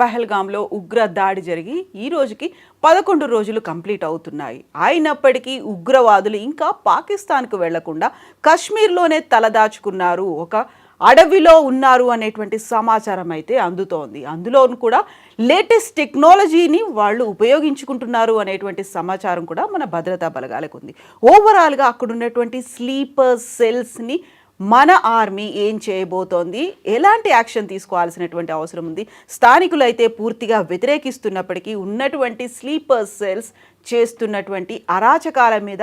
పహల్గామ్లో ఉగ్ర దాడి జరిగి ఈ రోజుకి పదకొండు రోజులు కంప్లీట్ అవుతున్నాయి. అయినప్పటికీ ఉగ్రవాదులు ఇంకా పాకిస్తాన్కు వెళ్ళకుండా కశ్మీర్లోనే తలదాచుకున్నారు ఒక అడవిలో ఉన్నారు అనేటువంటి సమాచారం అయితే అందుతోంది. అందులో కూడా లేటెస్ట్ టెక్నాలజీని వాళ్ళు ఉపయోగించుకుంటున్నారు అనేటువంటి సమాచారం కూడా మన భద్రతా బలగాలకు ఉంది ఓవరాల్గా అక్కడ ఉన్నటువంటి స్లీపర్ సెల్స్ని మన ఆర్మీ ఏం చేయబోతోంది? ఎలాంటి యాక్షన్ తీసుకోవాల్సినటువంటి అవసరం ఉంది? స్థానికులు అయితే పూర్తిగా వ్యతిరేకిస్తున్నప్పటికీ ఉన్నటువంటి స్లీపర్ సెల్స్ చేస్తున్నటువంటి అరాచకాల మీద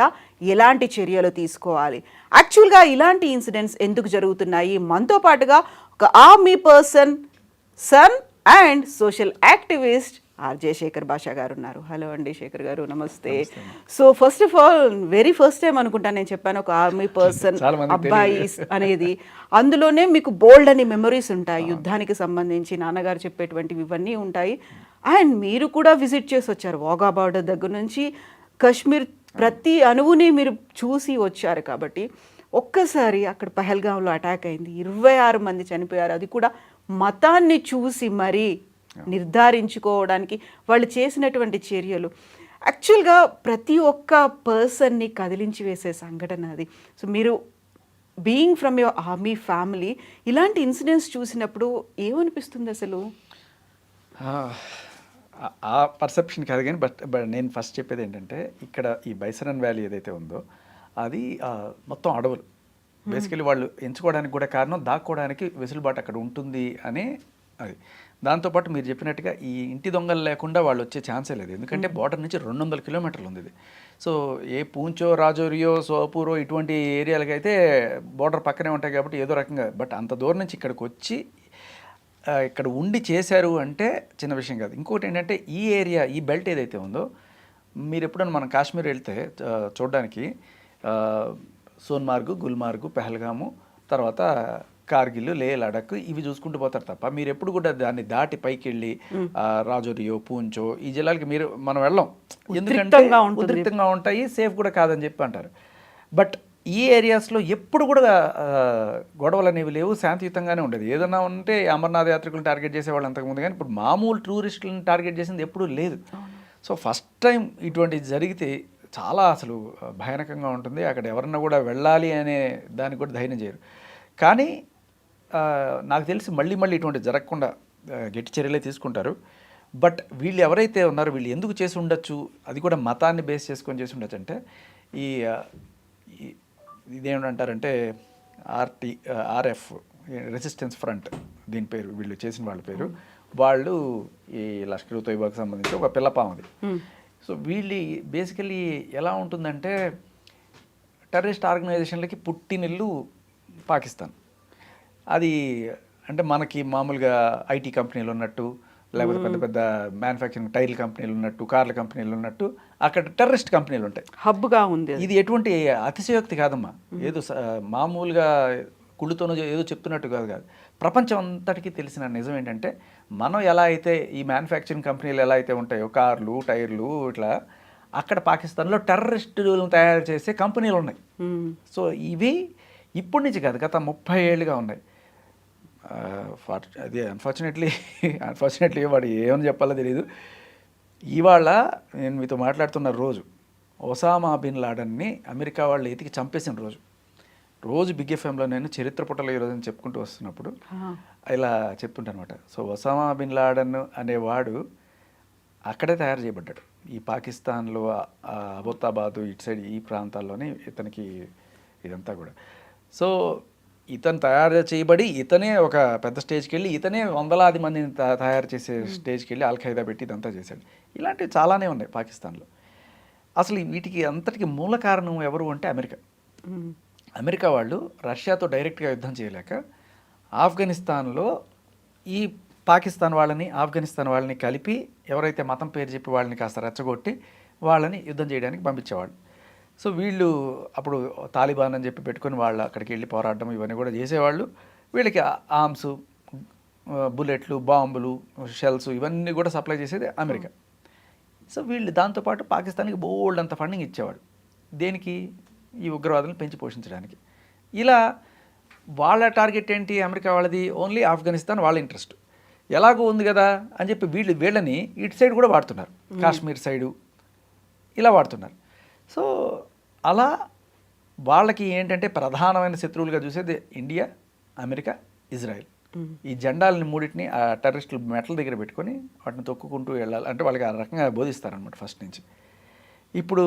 ఎలాంటి చర్యలు తీసుకోవాలి? యాక్చువల్గా ఇలాంటి ఇన్సిడెంట్స్ ఎందుకు జరుగుతున్నాయి? మనతో పాటుగా ఒక army person son and social activist RJ Shekhar Bhasha గారు ఉన్నారు హలో అండి శేఖర్ గారు namaste. So first of all very first time అనుకుంటా నేను చెప్పాను ఒక ఆర్మీ పర్సన్ అబ్బాయి అనేది. అందులోనే మీకు బోల్డ్ అని మెమరీస్ ఉంటాయి యుద్ధానికి సంబంధించి నాన్నగారు చెప్పేటువంటివి ఇవన్నీ ఉంటాయి. అండ్ మీరు కూడా విజిట్ చేసి వచ్చారు వాగా బార్డర్ దగ్గర నుంచి. కశ్మీర్ ప్రతి అణువుని మీరు చూసి వచ్చారు కాబట్టి ఒక్కసారి అక్కడ పహల్గాంలో అటాక్ అయింది. ఇరవై ఆరు మంది చనిపోయారు. అది కూడా మతాన్ని చూసి మరీ నిర్ధారించుకోవడానికి వాళ్ళు చేసినటువంటి చర్యలు. యాక్చువల్గా ప్రతి ఒక్క పర్సన్ని కదిలించి వేసే సంఘటన అది. సో మీరు being from your army family ఇలాంటి ఇన్సిడెంట్స్ చూసినప్పుడు ఏమనిపిస్తుంది అసలు? ఆ- పర్సెప్షన్ కాదు కానీ బట్ బట్ నేను ఫస్ట్ చెప్పేది ఏంటంటే ఇక్కడ ఈ బైసరన్ వ్యాలీ ఏదైతే ఉందో అది మొత్తం అడవులు. బేసికలీ వాళ్ళు ఎంచుకోవడానికి కూడా కారణం దాక్కోవడానికి వెసులుబాటు అక్కడ ఉంటుంది అని అది. దాంతోపాటు మీరు చెప్పినట్టుగా ఈ ఇంటి దొంగలు లేకుండా వాళ్ళు వచ్చే ఛాన్సే లేదు. ఎందుకంటే బార్డర్ నుంచి రెండు వందల కిలోమీటర్లు ఉంది ఇది. సో ఏ పూంచో రాజోరియో సోపూరో ఇటువంటి ఏరియాలకి అయితే బార్డర్ పక్కనే ఉంటాయి కాబట్టి ఏదో రకంగా. బట్ అంత దూరం నుంచి ఇక్కడికి వచ్చి ఇక్కడ ఉండి చేశారు అంటే చిన్న విషయం కాదు. ఇంకోటి ఏంటంటే ఈ ఏరియా ఈ బెల్ట్ ఏదైతే ఉందో మీరు ఎప్పుడైనా మనం కాశ్మీర్ వెళ్తే చూడడానికి సోన్మార్గ్ గుల్మార్గ్ పెహల్గాము తర్వాత కార్గిల్ లే లడక్ ఇవి చూసుకుంటూ పోతారు తప్ప మీరు ఎప్పుడు కూడా దాన్ని దాటి పైకి వెళ్ళి రాజోరియో పూంచో ఈ జిల్లాలకి మీరు మనం వెళ్ళం. ఎందుకంటే. ఉద్రిక్తంగా ఉంటాయి సేఫ్ కూడా కాదని చెప్పి అంటారు. బట్ ఈ ఏరియాస్లో ఎప్పుడు కూడా గొడవలు అనేవి లేవు శాంతియుతంగానే ఉండేది. ఏదన్నా ఉంటే అమర్నాథ్ యాత్రికులను టార్గెట్ చేసేవాళ్ళు అంతకుముందు కానీ ఇప్పుడు మామూలు టూరిస్టులను టార్గెట్ చేసింది ఎప్పుడూ లేదు. సో ఫస్ట్ టైం ఇటువంటి జరిగితే చాలా అసలు భయానకంగా ఉంటుంది. అక్కడ ఎవరన్నా కూడా వెళ్ళాలి అనే దానికి కూడా ధైర్యం చేయరు. కానీ నాకు తెలిసి మళ్ళీ మళ్ళీ ఇటువంటి జరగకుండా గట్టి చర్యలే తీసుకుంటారు. బట్ వీళ్ళు ఎవరైతే ఉన్నారో వీళ్ళు ఎందుకు చేసి ఉండొచ్చు? అది కూడా మతాన్ని బేస్ చేసుకొని చేసి ఉండొచ్చు అంటే ఈ- ఇదేమంటారంటే ఆర్టీ ఆర్ఎఫ్ రెసిస్టెన్స్ ఫ్రంట్ దీని పేరు వీళ్ళు చేసిన వాళ్ళ పేరు. వాళ్ళు ఈ లష్కర్ తోయిబాకి సంబంధించి ఒక పిల్లపామది సో వీళ్ళు బేసికలీ ఎలా ఉంటుందంటే టెర్రరిస్ట్ ఆర్గనైజేషన్లకి పుట్టినిల్లు పాకిస్తాన్. అది అంటే మనకి మామూలుగా ఐటీ కంపెనీలు ఉన్నట్టు లేకపోతే పెద్ద పెద్ద మ్యానుఫ్యాక్చరింగ్ టైర్ల కంపెనీలు ఉన్నట్టు కార్ల కంపెనీలు ఉన్నట్టు అక్కడ టెర్రరిస్ట్ కంపెనీలు ఉంటాయి. హబ్గా ఉంది. ఇది ఎటువంటి అతిశయోక్తి కాదమ్మా. ఏదో మామూలుగా కుళ్ళుతోనో ఏదో చెప్తున్నట్టు కాదు కాదు. ప్రపంచం అంతటికీ తెలిసిన నిజం ఏంటంటే మనం ఎలా అయితే ఈ మ్యానుఫ్యాక్చరింగ్ కంపెనీలు ఎలా అయితే ఉంటాయో కార్లు టైర్లు ఇట్లా అక్కడ పాకిస్తాన్లో టెర్రరిస్టులను తయారు చేసే కంపెనీలు ఉన్నాయి. సో ఇవి ఇప్పటి నుంచి కాదు గత ముప్పై ఏళ్ళుగా ఉన్నాయి. ఫార్- అది అన్ఫార్చునేట్లీ అన్ఫార్చునేట్లీ వాడు ఏమని చెప్పాలో తెలియదు ఇవాళ నేను మీతో మాట్లాడుతున్న రోజు ఒసామా బిన్ లాడన్ని అమెరికా వాళ్ళు ఎతికి చంపేసిన రోజు. రోజు బిగ్ ఎఫ్ఎంలో నేను చరిత్ర పుటలు ఈరోజు అని చెప్పుకుంటూ వస్తున్నప్పుడు. ఇలా చెప్తుంటాను అనమాట సో ఒసామా బిన్ లాడన్ అనేవాడు అక్కడే తయారు చేయబడ్డాడు. ఈ పాకిస్తాన్లో అబోతాబాదు ఇటు సైడ్ ఈ ప్రాంతాల్లోనే ఇతనికి ఇదంతా కూడా. సో ఇతను తయారు చేయబడి ఇతనే ఒక పెద్ద స్టేజ్కి వెళ్ళి ఇతనే వందలాది మందిని తయారు చేసే స్టేజ్కి వెళ్ళి అల్ ఖైదా పెట్టి ఇదంతా చేశాడు. ఇలాంటివి చాలానే ఉన్నాయి పాకిస్తాన్లో. అసలు వీటికి అంతటికి మూల కారణం ఎవరు అంటే అమెరికా. అమెరికా వాళ్ళు రష్యాతో డైరెక్ట్గా యుద్ధం చేయలేక ఆఫ్ఘనిస్తాన్లో ఈ పాకిస్తాన్ వాళ్ళని ఆఫ్ఘనిస్తాన్ వాళ్ళని కలిపి ఎవరైతే మతం పేరు చెప్పి వాళ్ళని కాస్త రెచ్చగొట్టి వాళ్ళని యుద్ధం చేయడానికి పంపించేవాళ్ళు. సో వీళ్ళు అప్పుడు తాలిబాన్ అని చెప్పి పెట్టుకొని వాళ్ళు అక్కడికి వెళ్ళి పోరాడడం ఇవన్నీ కూడా చేసేవాళ్ళు. వీళ్ళకి ఆర్మ్స్ బుల్లెట్లు బాంబులు షెల్స్ ఇవన్నీ కూడా సప్లై చేసేది అమెరికా. సో వీళ్ళు దాంతోపాటు పాకిస్తాన్కి బోల్డ్ అంత ఫండింగ్ ఇచ్చేవాడు దేనికి? ఈ ఉగ్రవాదులను పెంచి పోషించడానికి. ఇలా వాళ్ళ టార్గెట్ ఏంటి? అమెరికా వాళ్ళది. ఓన్లీ ఆఫ్ఘనిస్తాన్ వాళ్ళ ఇంట్రెస్ట్. ఎలాగో ఉంది కదా అని చెప్పి వీళ్ళు వీళ్ళని ఇటు సైడ్ కూడా వాడుతున్నారు. కాశ్మీర్ సైడు ఇలా వాడుతున్నారు. సో అలా వాళ్ళకి ఏంటంటే ప్రధానమైన శత్రువులుగా చూసేది ఇండియా అమెరికా ఇజ్రాయెల్. ఈ జెండాలని మూడింటిని ఆ టెర్రరిస్టులు మెట్ల దగ్గర పెట్టుకొని వాటిని తొక్కుకుంటూ వెళ్ళాలి. అంటే వాళ్ళకి ఆ రకంగా బోధిస్తారనమాట ఫస్ట్ నుంచి. ఇప్పుడు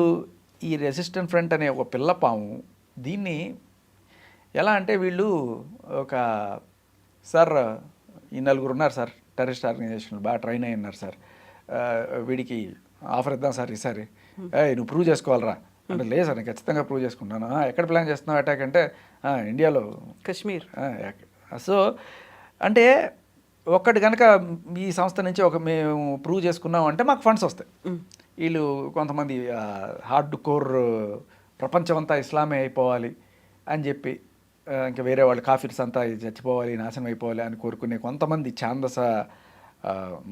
ఈ రెసిస్టెంట్ ఫ్రంట్ అనే ఒక పిల్లపాము దీన్ని ఎలా అంటే వీళ్ళు ఒక సార్ ఈ నలుగురు ఉన్నారు సార్ టెర్రరిస్ట్ ఆర్గనైజేషన్లు బాగా ట్రైన్ అయి ఉన్నారు సార్. వీడికి ఆఫర్ ఇద్దాం సార్ ఈసారి. ఏ నువ్వు ప్రూవ్ చేసుకోవాలరా. అంటే లేదు సార్ నేను ఖచ్చితంగా ప్రూవ్ చేసుకుంటాను. "ఆ, ఎక్కడ ప్లాన్ చేస్తున్నావు అటాక్ అంటే "ఆ, ఇండియాలో కశ్మీర్. సో అంటే ఒక్కటి కనుక ఈ సంస్థ నుంచి ఒక మేము ప్రూవ్ చేసుకున్నాం అంటే మాకు ఫండ్స్ వస్తాయి. వీళ్ళు కొంతమంది హార్డ్ కోర్ ప్రపంచం అంతా ఇస్లామే అయిపోవాలి అని చెప్పి ఇంకా వేరే వాళ్ళు కాఫీర్స్ అంతా చచ్చిపోవాలి నాశనం అయిపోవాలి అని కోరుకునే కొంతమంది ఛాందస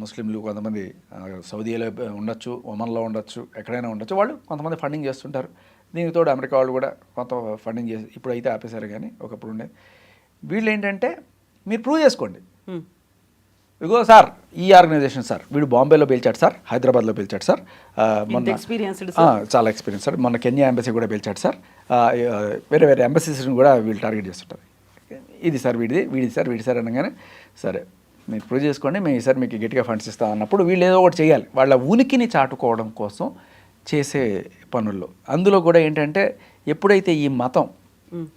ముస్లింలు కొంతమంది సౌదీలో ఉండొచ్చు ఒమన్లో ఉండొచ్చు ఎక్కడైనా ఉండొచ్చు. వాళ్ళు కొంతమంది ఫండింగ్ చేస్తుంటారు. దీనికి తోడు అమెరికా వాళ్ళు కూడా కొంత ఫండింగ్ చేసి ఇప్పుడు అయితే ఆపేశారు కానీ ఒకప్పుడు ఉండేది. వీళ్ళు ఏంటంటే మీరు ప్రూవ్ చేసుకోండి. ఇగో సార్ ఈ ఆర్గనైజేషన్ సార్ వీడు బాంబేలో పిలిచాడు సార్ హైదరాబాద్లో పిలిచాడు సార్. మొన్న చాలా ఎక్స్పీరియన్స్ సార్. మొన్న కెన్యా ఎంబసీ కూడా పిలిచాడు సార్. వేరే వేరే ఎంబసీస్ని కూడా వీళ్ళు టార్గెట్ చేస్తుంటారు. ఇది సార్ వీడిది వీడిది సార్ వీడి సార్ అనగానే సరే. మీరు ప్రూవ్ చేసుకోండి మేము ఈసారి మీకు గట్టిగా ఫండ్స్ ఇస్తాం అన్నప్పుడు వీళ్ళు ఏదో ఒకటి చేయాలి. వాళ్ళ ఉనికిని చాటుకోవడం కోసం చేసే పనుల్లో. అందులో కూడా ఏంటంటే ఎప్పుడైతే ఈ మతం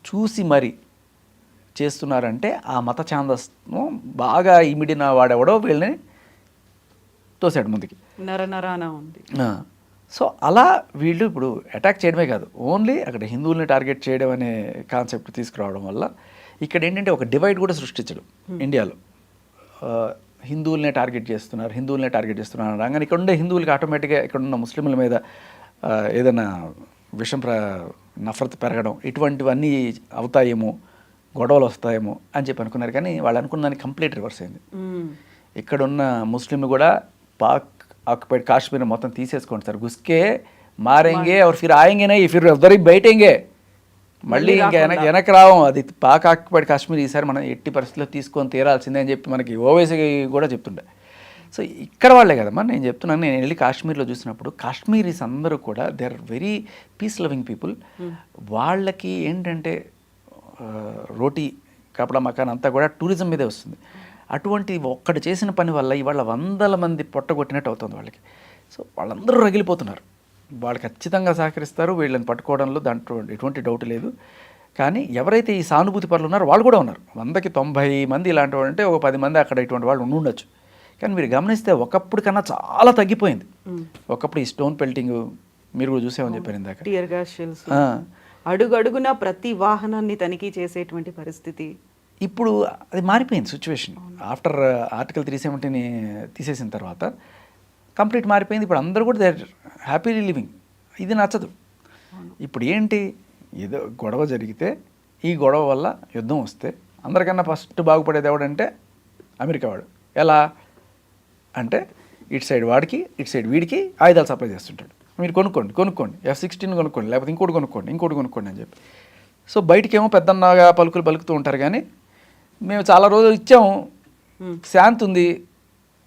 చూసి మరి చేస్తున్నారంటే ఆ మత ఛాందస్ను బాగా ఇమిడిన వాడెవడో వీళ్ళని తోసాడు ముందుకి. ఉంది. సో అలా వీళ్ళు ఇప్పుడు అటాక్ చేయడమే కాదు. ఓన్లీ అక్కడ హిందువుల్ని టార్గెట్ చేయడం అనే కాన్సెప్ట్ తీసుకురావడం వల్ల ఇక్కడ ఏంటంటే ఒక డివైడ్ కూడా సృష్టించడం ఇండియాలో. హిందువులనే టార్గెట్ చేస్తున్నారు హిందువులనే టార్గెట్ చేస్తున్నారు అనగానే ఇక్కడ ఉండే హిందువులకి ఆటోమేటిక్గా ఇక్కడ ఉన్న ముస్లింల మీద ఏదైనా విషం ప్ర నఫరత్ పెరగడం ఇటువంటివన్నీ అవుతాయేమో గొడవలు వస్తాయేమో అని చెప్పి అనుకున్నారు. కానీ వాళ్ళు అనుకున్న దానికి కంప్లీట్ రివర్స్ అయింది. ఇక్కడున్న ముస్లింలు కూడా పాక్ ఆక్యుపైడ్ కాశ్మీర్ మొత్తం తీసేసుకోండి సార్. గుస్కే మారేంగే అవర్ ఫిర్ ఆయంగేనే ఫిర్ ఉదరికి బయటేంగే? మళ్ళీ ఇంకా వెనక వెనక్కి రావం. అది పాక్ ఆక్యుపైడ్ కాశ్మీర్ ఈసారి మనం ఎట్టి పరిస్థితుల్లో తీసుకొని తీరాల్సిందే అని చెప్పి మనకి ఓవైసీ కూడా చెప్తుండే. సో ఇక్కడ వాళ్ళే కదమ్మా నేను చెప్తున్నాను. నేను వెళ్ళి కాశ్మీర్లో చూసినప్పుడు కాశ్మీరీస్ అందరూ కూడా they are very peace loving people వాళ్ళకి ఏంటంటే రోటీ కపడా మకాన్ అంతా కూడా టూరిజం మీదే వస్తుంది. అటువంటి ఒక్కడు చేసిన పని వల్ల ఇవాళ వందల మంది పొట్టగొట్టినట్టు అవుతుంది వాళ్ళకి. సో వాళ్ళందరూ రగిలిపోతున్నారు. వాళ్ళు ఖచ్చితంగా సహకరిస్తారు వీళ్ళని పట్టుకోవడంలో దాంట్లో ఎటువంటి డౌట్ లేదు. కానీ ఎవరైతే ఈ సానుభూతి పరులు ఉన్నారో వాళ్ళు కూడా ఉన్నారు. వందకి తొంభై మంది ఇలాంటి వాళ్ళు అంటే ఒక పది మంది అక్కడ ఇటువంటి వాళ్ళు ఉండి ఉండొచ్చు. కానీ మీరు గమనిస్తే ఒకప్పుడు కన్నా చాలా తగ్గిపోయింది. ఒకప్పుడు ఈ స్టోన్ పెల్టింగ్ మీరు కూడా చూసామని చెప్పారు ఇందాక. టియర్ గ్యాస్ షెల్స్ ఆ. అడుగు అడుగున ప్రతి వాహనాన్ని తనిఖీ చేసేటువంటి పరిస్థితి. ఇప్పుడు అది మారిపోయింది సిచ్యువేషన్ ఆఫ్టర్ ఆర్టికల్ త్రీ సెవెంటీని తీసేసిన తర్వాత కంప్లీట్ మారిపోయింది. ఇప్పుడు అందరూ కూడా దే హ్యాపీలీ లివింగ్. ఇది నచ్చదు. ఇప్పుడు ఏంటి? ఏదో గొడవ జరిగితే ఈ గొడవ వల్ల యుద్ధం వస్తే అందరికన్నా ఫస్ట్ బాగుపడేది ఎవడంటే అమెరికా వాడు. ఎలా? అంటే ఇటు సైడ్ వాడికి ఇటు సైడ్ వీడికి ఆయుధాలు సప్లై చేస్తుంటాడు. మీరు కొనుక్కోండి కొనుక్కోండి. ఎఫ్ సిక్స్టీన్ కొనుక్కోండి లేకపోతే ఇంకోటి కొనుక్కోండి ఇంకోటి కొనుక్కోండి అని చెప్పి. సో బయటికేమో పెద్దన్నగా పలుకులు పలుకుతూ ఉంటారు కానీ మేము చాలా రోజులు ఇచ్చాము. శాంతి ఉంది.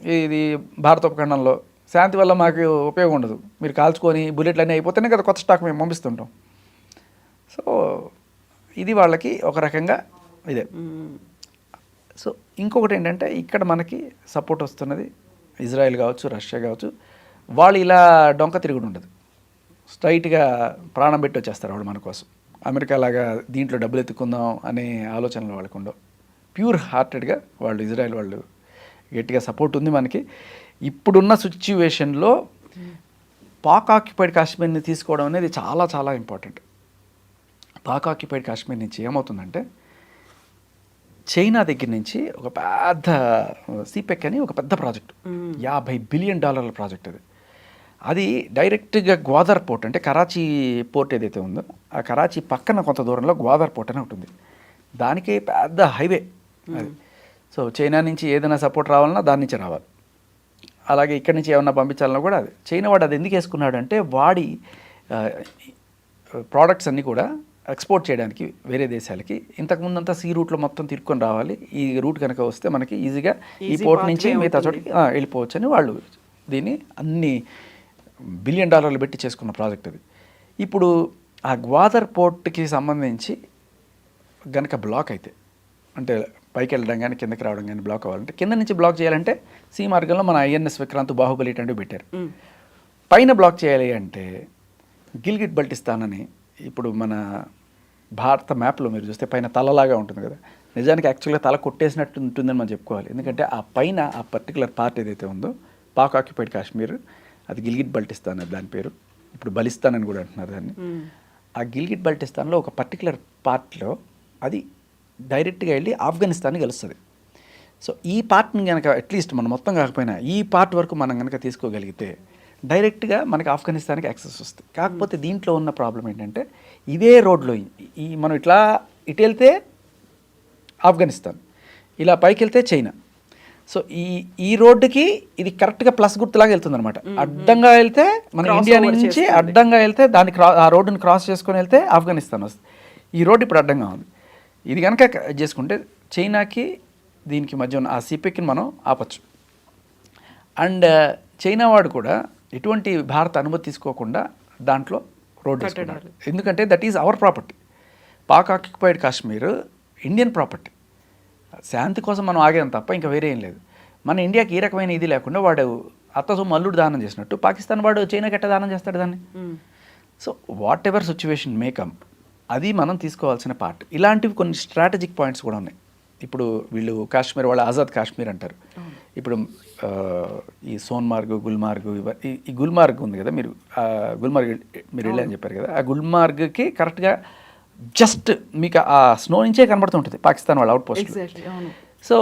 ఇది భారత ఉపఖండంలో శాంతి వల్ల మాకు ఉపయోగం ఉండదు. మీరు కాల్చుకొని బుల్లెట్లు అన్నీ అయిపోతేనే కదా కొత్త స్టాక్ మేము పంపిస్తుంటాం. సో ఇది వాళ్ళకి ఒక రకంగా ఇదే. సో ఇంకొకటి ఏంటంటే ఇక్కడ మనకి సపోర్ట్ వస్తున్నది ఇజ్రాయెల్ కావచ్చు రష్యా కావచ్చు. వాళ్ళు ఇలా డొంక తిరుగుడు ఉండదు. స్ట్రైట్గా ప్రాణం పెట్టి వచ్చేస్తారు వాళ్ళు మన కోసం. అమెరికా లాగా దీంట్లో డబ్బులు ఎత్తుకుందాం అనే ఆలోచనలు వాళ్ళకు ఉండవు. ప్యూర్ హార్టెడ్గా వాళ్ళు ఇజ్రాయెల్ వాళ్ళు గట్టిగా సపోర్ట్ ఉంది మనకి. ఇప్పుడున్న సిచ్యువేషన్లో పాక్ ఆక్యుపైడ్ కాశ్మీర్ని తీసుకోవడం అనేది చాలా చాలా ఇంపార్టెంట్. పాక్ ఆక్యుపైడ్ కాశ్మీర్ నుంచి ఏమవుతుందంటే చైనా దగ్గర నుంచి ఒక పెద్ద సిపెక్ అని ఒక పెద్ద ప్రాజెక్ట్. యాభై బిలియన్ డాలర్ల ప్రాజెక్ట్ అది. అది డైరెక్ట్గా గ్వాదర్ పోర్ట్ అంటే కరాచీ పోర్ట్ ఏదైతే ఉందో ఆ కరాచీ పక్కన కొంత దూరంలో గ్వాదర్ పోర్ట్ అని ఉంటుంది. దానికి పెద్ద హైవే అది. సో చైనా నుంచి ఏదైనా సపోర్ట్ రావాలన్నా దాని నుంచి రావాలి. అలాగే ఇక్కడి నుంచి ఏమన్నా పంపించాలన్నా కూడా అది. చైనా వాడు అది ఎందుకు వేసుకున్నాడు అంటే వాడి ప్రోడక్ట్స్ అన్నీ కూడా ఎక్స్పోర్ట్ చేయడానికి వేరే దేశాలకి. ఇంతకుముందు అంతా సీ రూట్లో మొత్తం తిరుక్కొని రావాలి. ఈ రూట్ కనుక వస్తే మనకి ఈజీగా ఈ పోర్ట్ నుంచి మిగతా. చోటికి వెళ్ళిపోవచ్చు అని వాళ్ళు దీన్ని అన్ని బిలియన్ డాలర్లు పెట్టి చేసుకున్న ప్రాజెక్ట్ అది. ఇప్పుడు ఆ గ్వాదర్ పోర్ట్కి సంబంధించి గనక బ్లాక్ అయితే అంటే పైకి వెళ్ళడం కానీ కిందకి రావడం కానీ బ్లాక్ అవ్వాలంటే కింద నుంచి బ్లాక్ చేయాలంటే సి మార్గంలో మన ఐఎన్ఎస్ విక్రాంత్ బాహుబలి ఇటువంటివి పెట్టారు. పైన బ్లాక్ చేయాలి అంటే గిల్గిట్ బల్టిస్తాన్ అని ఇప్పుడు మన భారత మ్యాప్లో మీరు చూస్తే పైన తలలాగా ఉంటుంది కదా. నిజానికి యాక్చువల్గా తల కొట్టేసినట్టు ఉంటుందని మనం చెప్పుకోవాలి. ఎందుకంటే ఆ పైన ఆ పర్టికులర్ పార్ట్ ఏదైతే ఉందో పాక్ ఆక్యుపైడ్ కాశ్మీర్ అది గిల్గిట్ బల్టిస్తాన్ అది దాని పేరు. ఇప్పుడు బలిస్తాన్ అని కూడా అంటున్నారు దాన్ని. ఆ గిల్గిట్ బల్టిస్తాన్లో ఒక పర్టికులర్ పార్ట్లో అది డైరెక్ట్గా వెళ్ళి ఆఫ్ఘనిస్తాన్ని కలుస్తుంది సో ఈ పార్ట్ని కనుక అట్లీస్ట్ మనం మొత్తం కాకపోయినా ఈ పార్ట్ వరకు మనం కనుక తీసుకోగలిగితే డైరెక్ట్గా మనకి ఆఫ్ఘనిస్తాన్కి యాక్సెస్ వస్తుంది. కాకపోతే దీంట్లో ఉన్న ప్రాబ్లం ఏంటంటే ఇదే రోడ్లో ఈ- మనం ఇట్లా ఇటు వెళ్తే ఆఫ్ఘనిస్తాన్ ఇలా పైకి వెళ్తే చైనా. సో ఈ ఈ రోడ్డుకి ఇది కరెక్ట్గా ప్లస్ గుర్తులాగా వెళ్తుంది అనమాట అడ్డంగా వెళ్తే మన ఇండియా నుంచి. అడ్డంగా వెళ్తే దాన్ని క్రా ఆ రోడ్డుని క్రాస్ చేసుకొని వెళ్తే ఆఫ్ఘనిస్తాన్ వస్తుంది. ఈ రోడ్డు ఇప్పుడు అడ్డంగా ఉంది. ఇది కనుక చేసుకుంటే చైనాకి దీనికి మధ్య ఉన్న ఆ సిపెక్ని మనం ఆపచ్చు. అండ్ చైనా వాడు కూడా ఎటువంటి భారత అనుమతి తీసుకోకుండా దాంట్లో రోడ్ వేసుకున్నాడు. ఎందుకంటే that is our property Pak occupied Kashmir Indian property శాంతి కోసం మనం ఆగాం తప్ప ఇంకా వేరే ఏం లేదు. మన ఇండియాకి ఈ రకమైన ఇది లేకుండా వాడు అత్త సొమ్ము అల్లుడు దానం చేసినట్టు పాకిస్తాన్ వాడు చైనాకి ఎట్ట దానం చేస్తాడు దాన్ని. సో వాట్ ఎవర్ సిచ్యువేషన్ మేకమ్ అది మనం తీసుకోవాల్సిన పార్ట్ ఇలాంటివి కొన్ని స్ట్రాటజిక్ పాయింట్స్ కూడా ఉన్నాయి. ఇప్పుడు వీళ్ళు కాశ్మీర్ వాళ్ళు ఆజాద్ కాశ్మీర్ అంటారు. ఇప్పుడు ఈ సోన్మార్గ్ గుల్మార్గ్ ఈ- గుల్మార్గ్ ఉంది కదా మీరు గుల్మార్గ్ మీరు వెళ్ళని చెప్పారు కదా ఆ గుల్మార్గ్కి కరెక్ట్గా జస్ట్ మీకు ఆ స్నో నుంచే కనబడుతుంటుంది పాకిస్తాన్ వాళ్ళ అవుట్ పోస్ట్ సో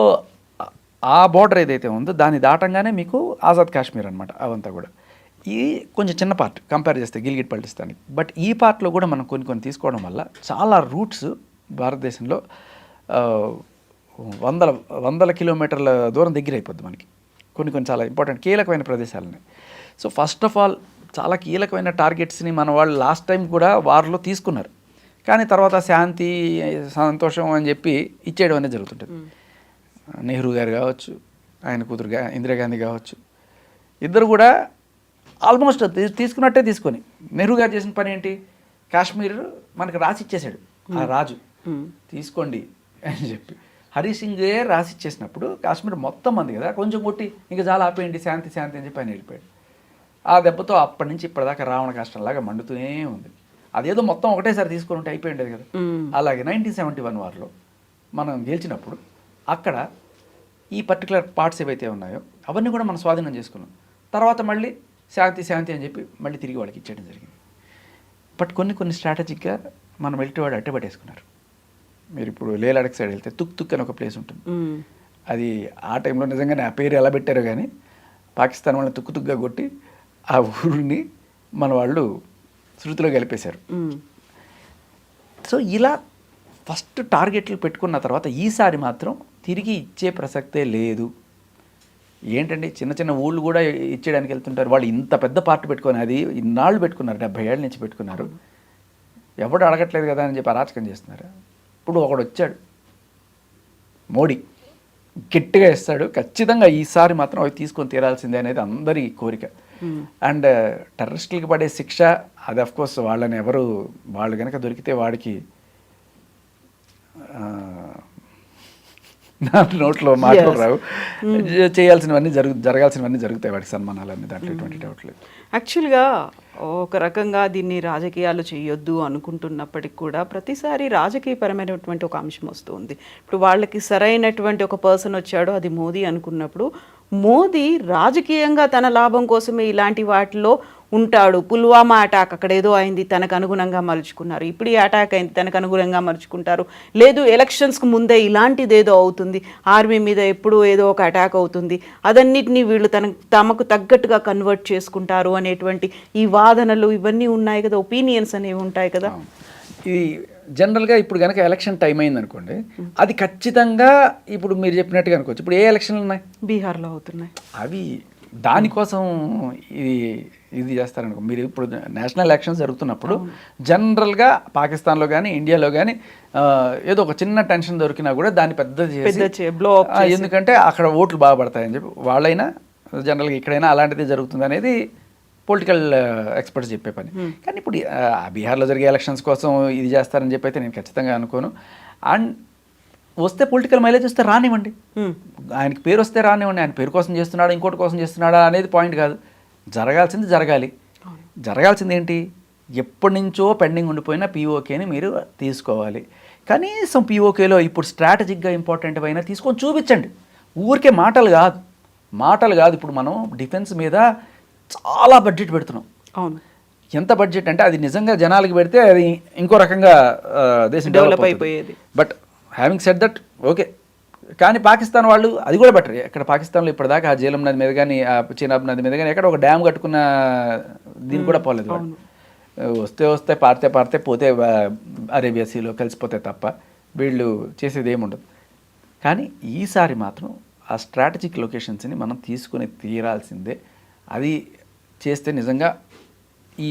ఆ బార్డర్ ఏదైతే ఉందో దాన్ని దాటంగానే మీకు ఆజాద్ కాశ్మీర్ అనమాట అవంతా కూడా. ఇది కొంచెం చిన్న పార్ట్ కంపేర్ చేస్తే గిల్గిట్ పల్టిస్తానికి. బట్ ఈ పార్ట్లో కూడా మనం కొన్ని కొన్ని తీసుకోవడం వల్ల చాలా రూట్స్ భారతదేశంలో వందల వందల కిలోమీటర్ల దూరం దగ్గర అయిపోద్ది మనకి. కొన్ని కొన్ని చాలా ఇంపార్టెంట్ కీలకమైన ప్రదేశాలని. సో ఫస్ట్ ఆఫ్ ఆల్ చాలా కీలకమైన టార్గెట్స్ని మన వాళ్ళు లాస్ట్ టైం కూడా వారిలో తీసుకున్నారు. కానీ తర్వాత శాంతి సంతోషం అని చెప్పి ఇచ్చేయడం అనేది జరుగుతుంటుంది. నెహ్రూ గారు కావచ్చు ఆయన కూతురుగా ఇందిరాగాంధీ కావచ్చు. ఇద్దరు కూడా ఆల్మోస్ట్ తీసుకున్నట్టే తీసుకొని. నెహ్రూ గారు చేసిన పని ఏంటి? కాశ్మీర్ మనకి రాసి ఇచ్చేసాడు ఆ రాజు. తీసుకోండి అని చెప్పి. హరి సింగే రాసి ఇచ్చేసినప్పుడు కాశ్మీర్ మొత్తం మంది కదా కొంచెం కొట్టి ఇంకా చాలా ఆపేయండి శాంతి శాంతి అని చెప్పి ఆయన వెళ్ళిపోయాడు. ఆ దెబ్బతో అప్పటి నుంచి ఇప్పటిదాకా రావణ కష్టంలాగా మండుతూనే ఉంది. అదేదో మొత్తం ఒకటేసారి తీసుకొని ఉంటే అయిపోయి ఉండేది కదా. అలాగే నైన్టీన్ సెవెంటీ వన్ వార్లో మనం గెలిచినప్పుడు అక్కడ ఈ పర్టికులర్ పార్ట్స్ ఏవైతే ఉన్నాయో అవన్నీ కూడా మనం స్వాధీనం చేసుకున్నాం. తర్వాత మళ్ళీ శాంతి శాంతి అని చెప్పి మళ్ళీ తిరిగి వాళ్ళకి ఇచ్చేయడం జరిగింది. బట్ కొన్ని కొన్ని స్ట్రాటజిక్గా మనం వెళ్ళి వాడు అట్టే పట్టేసుకున్నారు. మీరు ఇప్పుడు లేలాడక్ సైడ్ వెళ్తే తుక్ తుక్ అని ఒక ప్లేస్ ఉంటుంది. అది ఆ టైంలో నిజంగానే ఆ పేరు ఎలా పెట్టారో కానీ పాకిస్తాన్ వాళ్ళని తుక్కు కొట్టి ఆ ఊరిని మన వాళ్ళు శృతిలో కలిపేశారు. మ్మ్. సో ఇలా ఫస్ట్ టార్గెట్లు పెట్టుకున్న తర్వాత ఈసారి మాత్రం తిరిగి ఇచ్చే ప్రసక్తే లేదు. ఏంటండి? చిన్న చిన్న ఊళ్ళు కూడా ఇచ్చేయడానికి వెళ్తుంటారు. వాళ్ళు ఇంత పెద్ద పార్టీ పెట్టుకొని అది ఇన్నాళ్ళు పెట్టుకున్నారు. డెబ్బై ఏళ్ళ నుంచి పెట్టుకున్నారు. ఎవడు అడగట్లేదు కదా అని చెప్పి అరాచకం చేస్తున్నారు. ఇప్పుడు ఒకడు వచ్చాడు. మోడీ గట్టిగా ఇస్తాడు ఖచ్చితంగా ఈసారి మాత్రం అవి తీసుకొని తీరాల్సిందే అనేది అందరి కోరిక. అండ్ టెర్రరిస్టులకి పడే శిక్ష అది అఫ్ కోర్స్ వాళ్ళని ఎవరు వాళ్ళు కనుక దొరికితే వాడికి ఆ, నా నోట్లో మాటలు. రావు. చేయాల్సినవన్నీ జరుగు జరగాల్సినవన్నీ జరుగుతాయి వాడికి సన్మానాలన్నీ దాంట్లో ఎటువంటి డౌట్ లేదు. యాక్చువల్గా ఒక రకంగా దీన్ని రాజకీయాలు చేయొద్దు అనుకుంటున్నప్పటికి కూడా ప్రతిసారి రాజకీయపరమైనటువంటి ఒక అంశం వస్తుంది ఇప్పుడు వాళ్ళకి సరైనటువంటి ఒక పర్సన్ వచ్చాడో అది మోదీ అనుకున్నప్పుడు మోదీ రాజకీయంగా తన లాభం కోసమే ఇలాంటి వాటిలో ఉంటాడు. పుల్వామా అటాక్ అక్కడ ఏదో అయింది తనకు అనుగుణంగా మలుచుకున్నారు. ఇప్పుడు ఈ అటాక్ అయింది తనకు అనుగుణంగా మలుచుకుంటారు. లేదు ఎలక్షన్స్కి ముందే ఇలాంటిది ఏదో అవుతుంది. ఆర్మీ మీద ఎప్పుడు ఏదో ఒక అటాక్ అవుతుంది. అదన్నిటినీ వీళ్ళు తన తమకు తగ్గట్టుగా కన్వర్ట్ చేసుకుంటారు అనేటువంటి ఈ వాదనలు ఇవన్నీ ఉన్నాయి కదా ఒపీనియన్స్ అనేవి ఉంటాయి కదా. ఇది జనరల్గా ఇప్పుడు కనుక ఎలక్షన్ టైం అయింది అనుకోండి అది ఖచ్చితంగా ఇప్పుడు మీరు చెప్పినట్టుగా అనుకోవచ్చు. ఇప్పుడు ఏ ఎలక్షన్లు ఉన్నాయి? బీహార్లో అవుతున్నాయి. అవి దానికోసం ఇది ఇది చేస్తారనుకో. మీరు ఇప్పుడు నేషనల్ ఎలక్షన్స్ జరుగుతున్నప్పుడు జనరల్గా పాకిస్తాన్లో కానీ ఇండియాలో కానీ ఏదో ఒక చిన్న టెన్షన్ దొరికినా కూడా దాన్ని పెద్ద ఎందుకంటే అక్కడ ఓట్లు బాగా పడతాయని చెప్పి వాళ్ళైనా జనరల్గా ఇక్కడైనా అలాంటిది జరుగుతుంది అనేది పొలిటికల్ ఎక్స్పర్ట్స్ చెప్పే పని. కానీ ఇప్పుడు బీహార్లో జరిగే ఎలక్షన్స్ కోసం ఇది చేస్తారని చెప్పి అయితే నేను ఖచ్చితంగా అనుకోను. అండ్ వస్తే పొలిటికల్ మైలేజ్ వస్తే రానివ్వండి. ఆయనకి పేరు వస్తే రానివ్వండి ఆయన పేరు కోసం చేస్తున్నాడా ఇంకోటి కోసం చేస్తున్నాడా అనేది పాయింట్ కాదు. జరగాల్సింది జరగాలి. జరగాల్సింది ఏంటి? ఎప్పటి నుంచో పెండింగ్ ఉండిపోయిన పీఓకేని మీరు తీసుకోవాలి. కనీసం పీఓకేలో ఇప్పుడు స్ట్రాటజిక్గా ఇంపార్టెంట్ అయినా తీసుకొని చూపించండి. ఊరికే మాటలు కాదు. మాటలు కాదు. ఇప్పుడు మనం డిఫెన్స్ మీద చాలా బడ్జెట్ పెడుతున్నాం. అవును. ఎంత బడ్జెట్ అంటే అది నిజంగా జనాలకి పెడితే అది ఇంకో రకంగా దేశం డెవలప్ అయిపోయేది. But having set that okay కానీ పాకిస్తాన్ వాళ్ళు అది కూడా బెటర్ ఇక్కడ పాకిస్తాన్లో ఇప్పటిదాకా ఆ జీలం నది మీద కానీ ఆ చీనాబ్ నది మీద కానీ ఎక్కడ ఒక డ్యామ్ కట్టుకున్న దీనికి కూడా పోలేదు. వస్తే వస్తే పారితే పారితే పోతే అరేబియా సీలో కలిసిపోతే తప్ప వీళ్ళు చేసేది ఏముండదు. కానీ ఈసారి మాత్రం ఆ స్ట్రాటజిక్ లొకేషన్స్ని మనం తీసుకుని తీరాల్సిందే. అది చేస్తే నిజంగా ఈ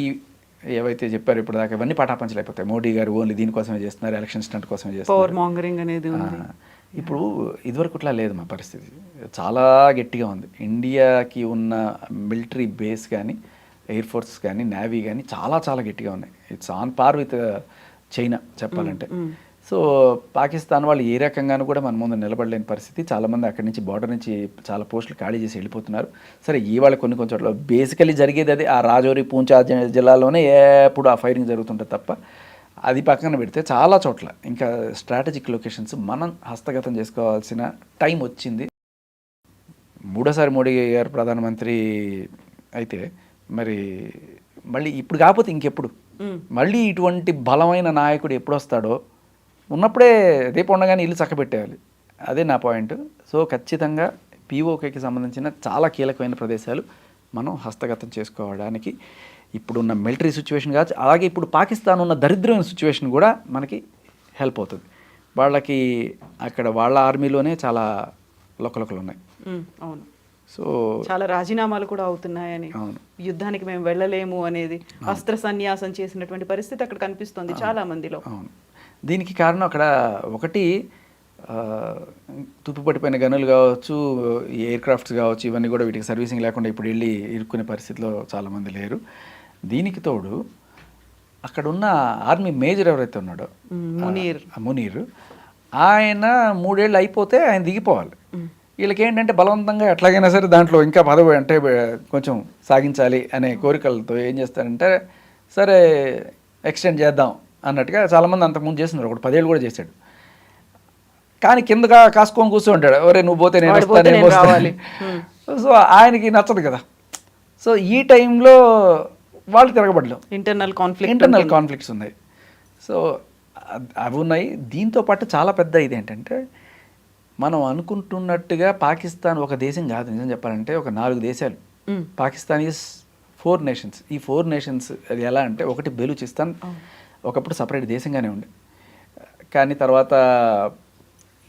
ఏవైతే చెప్పారు ఇప్పుడు దాకా ఇవన్నీ పటాపంచలు అయిపోతాయి. మోడీ గారు ఓన్లీ దీనికోసమే చేస్తున్నారు ఎలక్షన్ స్టంట్ కోసమే చేస్తున్నారు. అనేది ఇప్పుడు ఇదివరకుట్లా లేదు మా పరిస్థితి. చాలా గట్టిగా ఉంది. ఇండియాకి ఉన్న మిలిటరీ బేస్ కానీ ఎయిర్ ఫోర్స్ కానీ నేవీ కానీ చాలా చాలా గట్టిగా ఉన్నాయి. It's on par with China చెప్పాలంటే. సో పాకిస్తాన్ వాళ్ళు ఏ రకంగానూ కూడా మన ముందు నిలబడలేని పరిస్థితి. చాలామంది అక్కడి నుంచి బార్డర్ నుంచి చాలా పోస్టులు ఖాళీ చేసి వెళ్ళిపోతున్నారు. సరే ఇవాళ కొన్ని కొన్ని చోట్ల బేసికలీ జరిగేది అది. ఆ రాజౌరి పూంచా జిల్లాలోనే ఎప్పుడు ఆ ఫైరింగ్ జరుగుతుంటుంది తప్ప అది పక్కన పెడితే చాలా చోట్ల ఇంకా స్ట్రాటజిక్ లొకేషన్స్ మనం హస్తగతం చేసుకోవాల్సిన టైం వచ్చింది. మూడోసారి మోడీ గారు ప్రధానమంత్రి అయితే మరి మళ్ళీ ఇప్పుడు కాకపోతే ఇంకెప్పుడు? మళ్ళీ ఇటువంటి బలమైన నాయకుడు ఎప్పుడు వస్తాడో ఉన్నప్పుడే రేపు ఉండగానే ఇల్లు చక్కబెట్టేయాలి. అదే నా పాయింట్. సో ఖచ్చితంగా పీఓకేకి సంబంధించిన చాలా కీలకమైన ప్రదేశాలు మనం హస్తగతం చేసుకోవడానికి ఇప్పుడున్న మిలిటరీ సిచ్యువేషన్ కావచ్చు అలాగే ఇప్పుడు పాకిస్తాన్ ఉన్న దరిద్రమైన సిచ్యువేషన్ కూడా మనకి హెల్ప్ అవుతుంది. వాళ్ళకి అక్కడ వాళ్ళ ఆర్మీలోనే చాలా లొకలొకలు ఉన్నాయి. అవును. సో చాలా రాజీనామాలు కూడా అవుతున్నాయని. అవును. యుద్ధానికి మేము వెళ్ళలేము అనేది అస్త్ర సన్యాసం చేసినటువంటి పరిస్థితి అక్కడ కనిపిస్తుంది చాలా మందిలో. అవును. దీనికి కారణం అక్కడ ఒకటి ఆ, తుప్పిపడిపోయిన గనులు కావచ్చు ఎయిర్ క్రాఫ్ట్స్ కావచ్చు ఇవన్నీ కూడా వీటికి సర్వీసింగ్ లేకుండా ఇప్పుడు వెళ్ళి ఇరుక్కునే పరిస్థితిలో చాలామంది లేరు. దీనికి తోడు అక్కడ ఉన్న ఆర్మీ మేజర్ ఎవరైతే ఉన్నాడో మునీర్. మునీర్ ఆయన మూడేళ్ళు అయిపోతే ఆయన దిగిపోవాలి. వీళ్ళకి ఏంటంటే బలవంతంగా ఎట్లాగైనా సరే దాంట్లో ఇంకా పదవి అంటే కొంచెం సాగించాలి అనే కోరికలతో ఏం చేస్తారంటే సరే ఎక్స్టెండ్ చేద్దాం. అన్నట్టుగా చాలామంది అంతకుముందు చేస్తున్నారు. ఒకటి పదేళ్ళు కూడా చేశాడు. కానీ కిందగా కాసుకొని కూర్చుంటాడు. ఒరే నువ్వు పోతే నేను వాడు వస్తా, పోతే నేను నేను వస్తా." రావాలి. సో ఆయనకి నచ్చదు కదా. సో ఈ టైంలో వాళ్ళు తిరగబడలేం ఇంటర్నల్ కాన్ఫ్లిక్ట్ ఇంటర్నల్ కాన్ఫ్లిక్ట్స్ ఉన్నాయి. సో అవి ఉన్నాయి. దీంతో పాటు చాలా పెద్ద ఇది ఏంటంటే మనం అనుకుంటున్నట్టుగా పాకిస్తాన్ ఒక దేశం కాదు. నిజం చెప్పాలంటే ఒక నాలుగు దేశాలు. Pakistan is four nations. ఈ ఫోర్ నేషన్స్ అది ఎలా అంటే ఒకటి బెలూచిస్తాన్ ఒకప్పుడు సపరేట్ దేశంగానే ఉండే. కానీ తర్వాత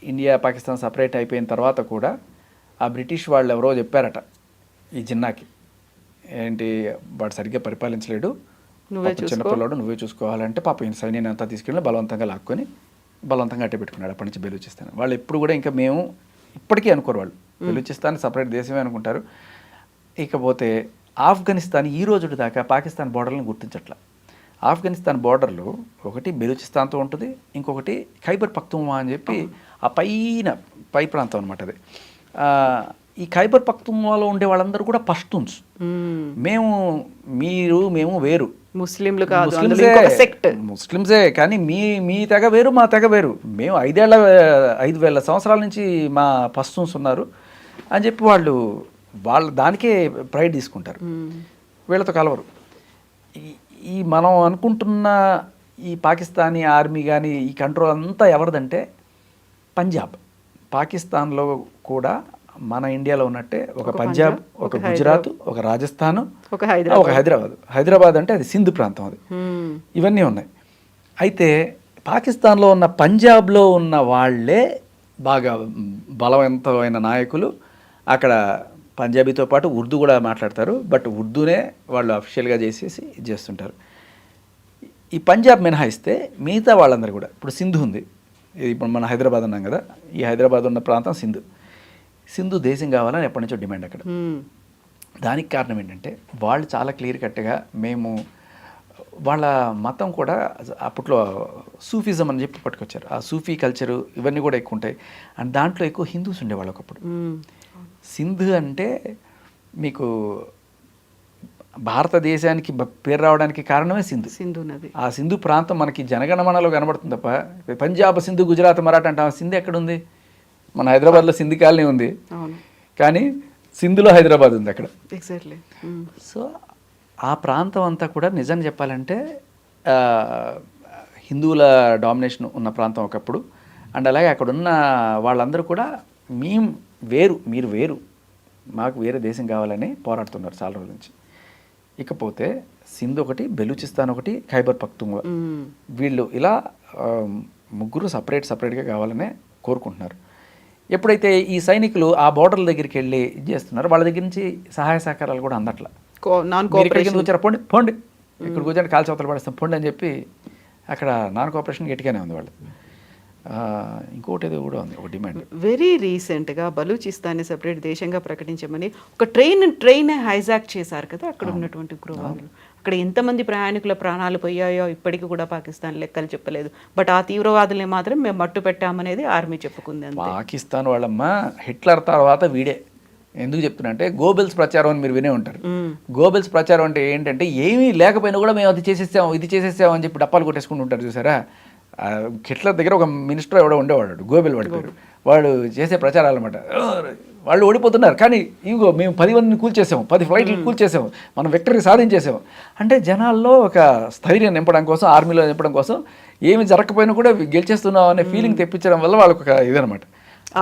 ఇండియా పాకిస్తాన్ సపరేట్ అయిపోయిన తర్వాత కూడా ఆ బ్రిటిష్ వాళ్ళు ఎవరో చెప్పారట ఈ జిన్నాకి. ఏంటి వాడు సరిగ్గా పరిపాలించలేడు. నువ్వే చిన్నపిల్లడు నువ్వే చూసుకోవాలంటే పాప ఈయన సైన్యాన్ని అంతా తీసుకెళ్ళి బలవంతంగా లాక్కొని బలవంతంగా అట్టే పెట్టుకున్నాడు. అప్పటి నుంచి బెలూచిస్తాన్ వాళ్ళు ఎప్పుడు కూడా ఇంకా మేము ఇప్పటికీ అనుకోరు వాళ్ళు. బెలూచిస్తాన్ సపరేట్ దేశమే అనుకుంటారు. ఇకపోతే ఆఫ్ఘనిస్తాన్ ఈ రోజు దాకా పాకిస్తాన్ బోర్డర్లను గుర్తించట్ల. ఆఫ్ఘనిస్తాన్ బోర్డర్లో ఒకటి బెలూచిస్తాన్తో ఉంటుంది ఇంకొకటి ఖైబర్ పఖ్తుంవా అని చెప్పి ఆ పైన పై ప్రాంతం అనమాట అది. ఈ ఖైబర్ పఖ్తుంవాలో ఉండే వాళ్ళందరూ కూడా పష్తున్స్ మేము. మీరు మేము వేరు. ముస్లింలు కాదు సెక్ట్. ముస్లిమ్సే కానీ మీ మీ తెగ వేరు మా తెగ వేరు. మేము ఐదేళ్ళ ఐదు వేల సంవత్సరాల నుంచి మా పస్తున్స్ ఉన్నారు అని చెప్పి వాళ్ళు వాళ్ళు దానికే ప్రైడ్ తీసుకుంటారు. వీళ్ళతో కలవరు. ఈ- మనం అనుకుంటున్న ఈ పాకిస్తానీ ఆర్మీ కానీ ఈ కంట్రోల్ అంతా ఎవరిదంటే పంజాబ్. పాకిస్తాన్లో కూడా మన ఇండియాలో ఉన్నట్టే ఒక పంజాబ్ ఒక గుజరాత్ ఒక రాజస్థాన్ ఒక హైదరాబాద్. ఒక హైదరాబాద్. హైదరాబాద్ అంటే అది సింధు ప్రాంతం అది. ఇవన్నీ ఉన్నాయి. అయితే పాకిస్తాన్లో ఉన్న పంజాబ్లో ఉన్న వాళ్ళే బాగా బలవంతమైన నాయకులు. అక్కడ పంజాబీతో పాటు ఉర్దూ కూడా మాట్లాడతారు బట్ ఉర్దూనే వాళ్ళు అఫిషియల్గా చేసేసి ఇది చేస్తుంటారు. ఈ పంజాబ్ మినహాయిస్తే మిగతా వాళ్ళందరూ కూడా ఇప్పుడు సింధు ఉంది. ఇది ఇప్పుడు మన హైదరాబాద్ అన్నాం కదా ఈ హైదరాబాద్ ఉన్న ప్రాంతం సింధు. సింధు దేశం కావాలని ఎప్పటి నుంచో డిమాండ్ అక్కడ. దానికి కారణం ఏంటంటే వాళ్ళు చాలా క్లియర్ కట్గా మేము వాళ్ళ మతం కూడా అప్పట్లో సూఫిజం అని చెప్పి పట్టుకొచ్చారు. ఆ సూఫీ కల్చరు ఇవన్నీ కూడా ఎక్కువ ఉంటాయి. అండ్ దాంట్లో ఎక్కువ హిందూస్ ఉండేవాళ్ళు ఒకప్పుడు. సింధు అంటే మీకు భారతదేశానికి పేరు రావడానికి కారణమే సింధు. సింధు నది ఆ సింధు ప్రాంతం మనకి జనగణమనలో కనబడుతుంది తప్ప పంజాబ్ సింధు గుజరాత్ మరాఠా అంటే. ఆ సింధు ఎక్కడుంది? మన హైదరాబాద్లో సింధు కాలనీ ఉంది. కానీ సింధులో హైదరాబాద్ ఉంది అక్కడ. ఎగ్జాక్ట్లీ. సో ఆ ప్రాంతం అంతా కూడా నిజం చెప్పాలంటే హిందువుల డామినేషన్ ఉన్న ప్రాంతం ఒకప్పుడు. అండ్ అలాగే అక్కడ ఉన్న వాళ్ళందరూ కూడా మేము వేరు మీరు వేరు. మాకు వేరే దేశం కావాలని పోరాడుతున్నారు చాలా రోజుల నుంచి. ఇకపోతే సింధు ఒకటి బెలూచిస్తాన్ ఒకటి ఖైబర్ పఖ్తుంగ్వా వీళ్ళు ఇలా ముగ్గురు సపరేట్ సపరేట్గా కావాలనే కోరుకుంటున్నారు. ఎప్పుడైతే ఈ సైనికులు ఆ బోర్డర్ల దగ్గరికి వెళ్ళి ఇది చేస్తున్నారు వాళ్ళ దగ్గర నుంచి సహాయ సహకారాలు కూడా అందట్ల. నాన్ కోఆపరేషన్ ఎందుకు వచ్చారు? పోండి పోండి. ఇక్కడ కూర్చొని కాల్ చవతలు పడేస్తాం పోండి అని చెప్పి అక్కడ నాన్ కోఆపరేషన్ గట్టిగానే ఉంది వాళ్ళు ఇంకోటి ఏదో కూడా ఉంది ఒక డిమాండ్. వెరీ రీసెంట్గా బలూచిస్తాన్ని సెపరేట్ దేశంగా ప్రకటించమని ఒక ట్రైన్ ట్రైన్ హైజాక్ చేశారు కదా అక్కడ ఉన్నటువంటి ఉగ్రవాదులు అక్కడ ఎంతమంది ప్రయాణికుల ప్రాణాలు పోయాయో ఇప్పటికీ కూడా పాకిస్తాన్ లెక్కలు చెప్పలేదు. బట్ ఆ తీవ్రవాదుల్ని మాత్రం మేము మట్టు పెట్టామనేది ఆర్మీ చెప్పుకుంది పాకిస్తాన్ వాళ్ళమ్మ హిట్లర్ తర్వాత వీడే. ఎందుకు చెప్తున్నా అంటే గోబెల్స్ ప్రచారం అని మీరు వినే ఉంటారు. గోబెల్స్ ప్రచారం అంటే ఏంటంటే ఏమీ లేకపోయినా కూడా మేము అది చేసేసాం ఇది చేసేసాం అని చెప్పి డప్పాలు కొట్టేసుకుంటూ ఉంటారు చూసారా? హిట్లర్ దగ్గర ఒక మినిస్టర్ ఎవడో ఉండేవాడు గోబెల్ వాడి పేరు. వాడు చేసే ప్రచారాలు అనమాట వాళ్ళు ఓడిపోతున్నారు. కానీ ఇంకో మేము పది మందిని కూల్చేసాము పది ఫ్లైట్లు కూల్చేసాము మనం విక్టరీ సాధించేసాము. అంటే జనాల్లో ఒక స్థైర్యం నింపడం కోసం ఆర్మీలో నింపడం కోసం ఏమి జరగకపోయినా కూడా గెలిచేస్తున్నాం అనే ఫీలింగ్ తెప్పించడం వల్ల వాళ్ళకి ఒక ఇదనమాట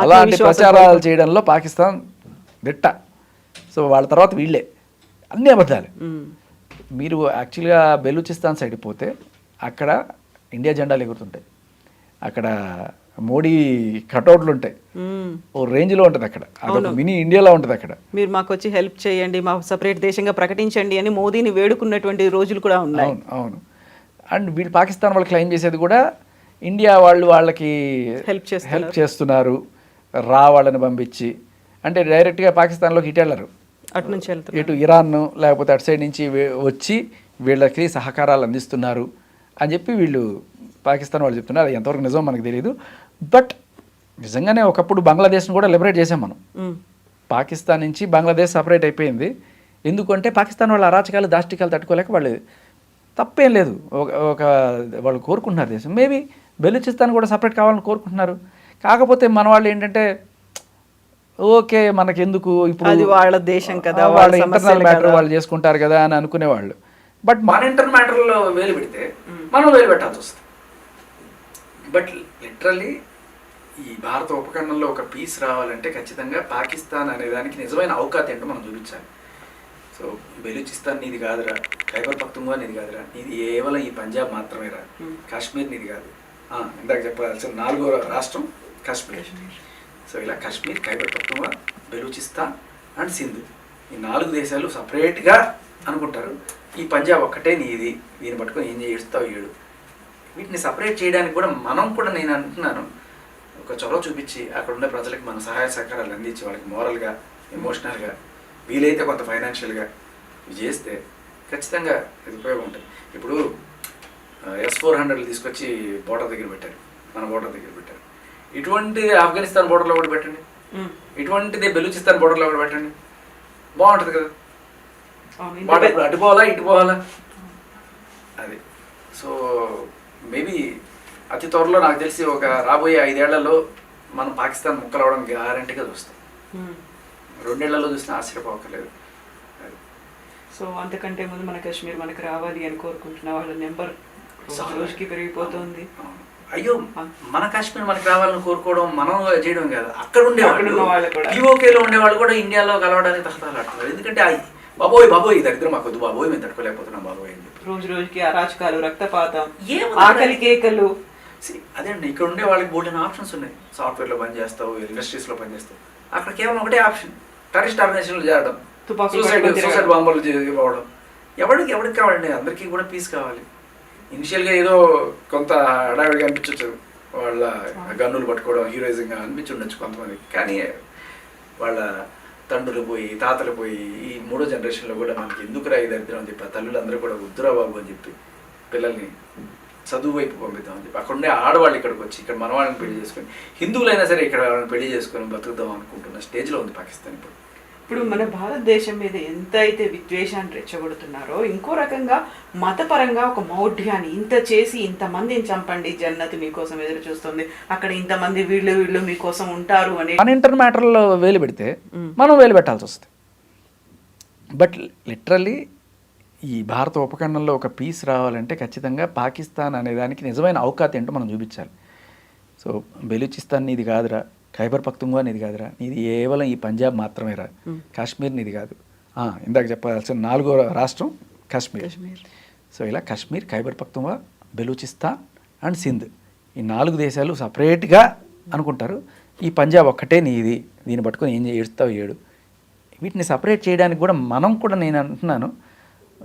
అలాంటి ప్రచారాలు చేయడంలో పాకిస్తాన్ దిట్ట. సో వాళ్ళ తర్వాత వీళ్ళే. అన్ని అబద్ధాలు. మీరు యాక్చువల్గా బెలూచిస్తాన్ సైడ్ పోతే అక్కడ ఇండియా జెండాలు ఎగురుతుంటాయి. అక్కడ మోడీ కటౌట్లు ఉంటాయి. ఓ రేంజ్లో ఉంటుంది అక్కడ. అదొక మినీ ఇండియాలో ఉంటుంది అక్కడ. మీరు మాకు వచ్చి హెల్ప్ చేయండి మా సపరేట్ దేశంగా ప్రకటించండి అని మోదీని వేడుకున్నటువంటి రోజులు కూడా ఉన్నాయి. అవును అవును. అండ్ వీళ్ళు పాకిస్తాన్ వాళ్ళు క్లెయిమ్ చేసేది కూడా ఇండియా వాళ్ళు వాళ్ళకి హెల్ప్ చేస్తున్నారు. హెల్ప్ చేస్తున్నారు రా వాళ్ళని పంపించి. అంటే డైరెక్ట్గా పాకిస్తాన్లోకి ఇటు వెళ్ళరు. అటు నుంచి ఇటు ఇరాన్ లేకపోతే అటు సైడ్ నుంచి వచ్చి వీళ్ళకి సహకారాలు అందిస్తున్నారు. అని చెప్పి వీళ్ళు పాకిస్తాన్ వాళ్ళు చెప్తున్నారు. అది ఎంతవరకు నిజం మనకు తెలియదు బట్ నిజంగానే ఒకప్పుడు బంగ్లాదేశ్ను కూడా లిబరేట్ చేసాం మనం. పాకిస్తాన్ నుంచి బంగ్లాదేశ్ సపరేట్ అయిపోయింది. ఎందుకంటే పాకిస్తాన్ వాళ్ళ అరాచకాలు దాష్టికాలు తట్టుకోలేక వాళ్ళు తప్పేం లేదు. ఒక ఒక వాళ్ళు కోరుకుంటున్నారు దేశం. మేబీ బెలూచిస్తాన్ కూడా సపరేట్ కావాలని కోరుకుంటున్నారు. కాకపోతే మన వాళ్ళు ఏంటంటే ఓకే మనకెందుకు ఇప్పుడు అది వాళ్ళ దేశం కదా, వాళ్ళ వాళ్ళ ఇంటర్నల్ మ్యాటర్. వాళ్ళు చేసుకుంటారు కదా అని అనుకునేవాళ్ళు. బట్ మన ఇంటర్నల్ మ్యాటర్లో వేలు పెడితే మనం వేలు పెట్టాల్సి వస్తుంది. బట్ లిటరల్లీ ఈ భారత ఉపఖండంలో ఒక పీస్ రావాలంటే ఖచ్చితంగా పాకిస్తాన్ అనే దానికి నిజమైన అవకాశం ఏంటో మనం చూపించాలి. సో బెలూచిస్తాన్ నీది కాదురా ఖైబర్ పఖ్తుంగా నీది కాదురా నీది కేవలం ఈ పంజాబ్ మాత్రమేరా కాశ్మీర్ నీది కాదు. ఇందాక చెప్పాల్సిన నాలుగో రాష్ట్రం కాశ్మీర్. సో ఇలా కాశ్మీర్ ఖైబర్ పఖ్తుంగా బెలూచిస్తాన్ అండ్ సింధు. ఈ నాలుగు దేశాలు సపరేట్గా అనుకుంటారు. ఈ పంజాబ్ ఒక్కటే నీది. దీన్ని పట్టుకొని ఏం చేస్తావు ఏడు వీటిని సపరేట్ చేయడానికి కూడా మనం కూడా నేను అంటున్నాను. ఒక చొరవ చూపించి అక్కడ ఉన్న ప్రజలకు మన సహాయ సహకారాలు అందించి వాళ్ళకి మోరల్గా ఎమోషనల్గా వీలైతే కొంత ఫైనాన్షియల్గా ఇవి చేస్తే ఖచ్చితంగా ఇది ఉపయోగం ఉంటుంది. ఇప్పుడు ఎస్ ఫోర్ హండ్రెడ్ తీసుకొచ్చి బోర్డర్ దగ్గర పెట్టారు. మన బోర్డర్ దగ్గర పెట్టారు. ఇటువంటిది ఆఫ్ఘనిస్తాన్ బోర్డర్లో కూడా పెట్టండి. ఇటువంటిది బెలూచిస్తాన్ బోర్డర్లో కూడా పెట్టండి. బాగుంటుంది కదా? ఇప్పుడు అటు పోవాలా ఇటు పోవాలా? అది. సో మేబీ అతి త్వరలో నాకు తెలిసి ఒక రాబోయే ఐదేళ్ళలో మనం పాకిస్తాన్ ముక్కలవడం గ్యారంటీగా చూస్తాం. రెండేళ్ళలో చూసినా ఆశ్చర్యపోకలేదు. సో అంతకంటే ముందు మన కాశ్మీర్ మనకు రావాలి అని కోరుకుంటున్న వాళ్ళ నెంబర్ రోజు రోజుకి పెరిగిపోతుంది. అయ్యో మన కాశ్మీర్ మనకి రావాలని కోరుకోవడం మనం చేయడం కాదు. అక్కడ అక్కడ ఉన్న వాళ్ళు కూడా. యూఓకేలో ఉండేవాళ్ళు కూడా ఇండియాలో కలవడానికి తహతలాడుతున్నారు ఎందుకంటే బాబోయ్ బాబోయ్ ఈ దరిద్రం మాకు వద్దు బాబోయ్ మేము తట్టుకోలేకపోతున్నాం బాబోయ్ అని చెప్పి. రోజు రోజుకి అరాచకాలు రక్తపాతం? ఆకలి కేకలు. అదే అండి ఇక్కడ ఉండే వాళ్ళకి బోల్డెన్ ఆప్షన్స్ ఉన్నాయి. సాఫ్ట్వేర్లో పని చేస్తావు ఇండస్ట్రీస్లో పని చేస్తావు. అక్కడ కేవలం ఒకటే ఆప్షన్ టెరిస్ట్ ఆర్గనైజేషన్లు చేరడం. Suicide suicide. బాంబులు ఇవ్వడం ఎవరికి ఎవరికి కావాలండి? అందరికీ కూడా పీస్ కావాలి. ఇనిషియల్గా ఏదో కొంత హడావిడిగా అనిపించవచ్చు వాళ్ళ గన్నులు పట్టుకోవడం హీరోయిజంగా అనిపించి ఉండొచ్చు కొంతమందికి. కానీ వాళ్ళ తండ్రులు పోయి తాతలు పోయి ఈ మూడో జనరేషన్లో కూడా మనకి ఎందుకురా ఈ దరిద్రం అని చెప్పి ఆ తల్లులందరూ కూడా వద్దురా బాబు అని చెప్పి పిల్లల్ని చదువు వైపు పంపిద్దాం అని చెప్పి అక్కడ ఉండే ఆడవాళ్ళు ఇక్కడికి వచ్చి ఇక్కడ మనవాళ్ళని పెళ్ళి చేసుకొని హిందువులైనా సరే ఇక్కడ వాళ్ళని పెళ్ళి చేసుకొని బతుకుదాం అనుకుంటున్న స్టేజ్లో ఉంది పాకిస్తాన్ ఇప్పుడు. ఇప్పుడు మన భారతదేశం మీద ఎంత అయితే విద్వేషాన్ని రెచ్చగొడుతున్నారో ఇంకో రకంగా మతపరంగా ఒక మౌఢ్యాన్ని ఇంత చేసి ఇంతమందిని చంపండి జన్నతి మీకోసం ఎదురు చూస్తుంది అక్కడ ఇంతమంది వీళ్ళు వీళ్ళు మీకోసం ఉంటారు అని. మన ఇంటర్ మ్యాటర్లో వేలు పెడితే మనం వేలు పెట్టాల్సి వస్తుంది. బట్ లిటరల్లీ ఈ భారత ఉపఖండంలో ఒక పీస్ రావాలంటే ఖచ్చితంగా పాకిస్తాన్ అనే దానికి నిజమైన అవకాశం ఏంటో మనం చూపించాలి. సో బెలూచిస్తాన్ నీది కాదురా. ఖైబర్ పఖ్తుంగా నీది కాదురా. నీది కేవలం ఈ పంజాబ్ మాత్రమేరా. కాశ్మీర్ నీది కాదు. ఇందాక చెప్పాల్సిన నాలుగో రాష్ట్రం కాశ్మీర్. సో ఇలా కాశ్మీర్ ఖైబర్ పఖ్తుంగా బెలూచిస్తాన్ అండ్ సింధ్. ఈ నాలుగు దేశాలు సపరేట్గా అనుకుంటారు. ఈ పంజాబ్ ఒక్కటే నీది. దీన్ని పట్టుకొని ఏం ఏడుస్తావు ఏడు. వీటిని సపరేట్ చేయడానికి కూడా మనం కూడా నేను అంటున్నాను.